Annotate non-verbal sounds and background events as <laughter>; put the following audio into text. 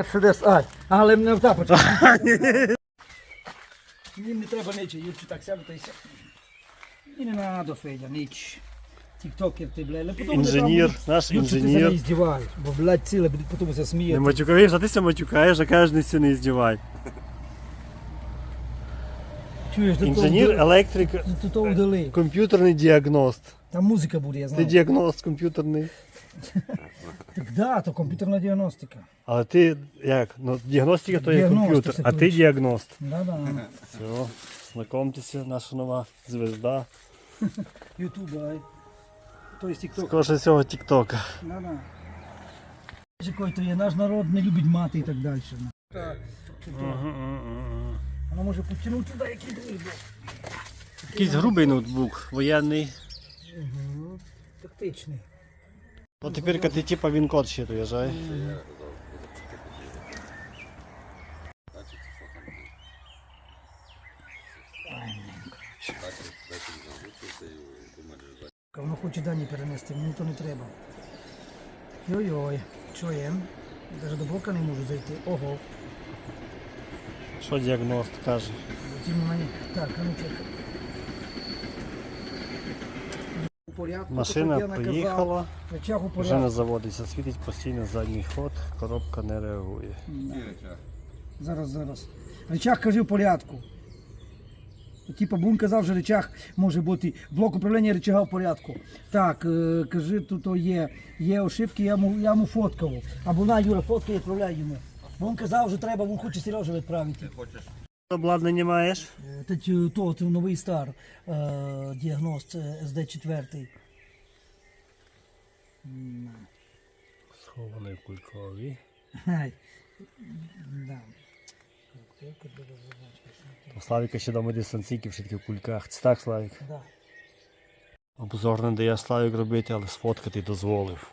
Мерседес, ай, але мене в тапочку. <laughs> Мені не треба нічі, Юрчу так сяду та й сяду. Мені не надо, Федя, ніч. Тіктокер ти, блядь. але потім інженір. наш Юрчу, ти інженер. себе здіваєш, бо, блядь, ціле потім потім це Не матюкаєш, а ти все матюкаєш, а кажеш, не сі не здівай. Чуєш, до того Інженер, вдали- електрик, до того вдали. комп'ютерний діагност. Там музика буде, я Ти знаю. діагност комп'ютерний. Так да, то комп'ютерна діагностика. Але ти як? Ну, діагностика то є Діагност, комп'ютер, це а ти точно. діагност. Да-да. Все, знайомтеся, наша нова звезда. Ютуб, ай. То є тікток. Скорше всього тіктока. Да-да. Який то є, наш народ не любить мати і так далі. Воно може потягнути туди, який друг. Якийсь грубий ноутбук, воєнний. Угу. Тактичний. Ну тепер ти типа він код ще доїжджає. Воно хоче дані перенести, мені то не треба. Йой-йой, є? Навіть до блока не можу зайти. Ого. Що діагност каже? Так, ну порядку, Машина приїхала, вже не заводиться, світить постійно задній ход, коробка не реагує. Да. Зараз, зараз. Речах кажи в порядку. Типа Бун казав, що речах може бути блок управління речага в порядку. Так, е, кажи, тут є, є ошибки, я йому, я фоткав. Або на Юра фоткає, відправляй йому. Бо він казав, що треба, він хоче Сережу відправити. Обладнання маєш? Е, Та ті- то, то новий стар е, діагност е, СД4. Схований в кулькові. Да. У Славіка ще дома дистанційки в швидких кульках. Це так, Славік? Да. Обзор не дає Славік робити, але сфоткати дозволив.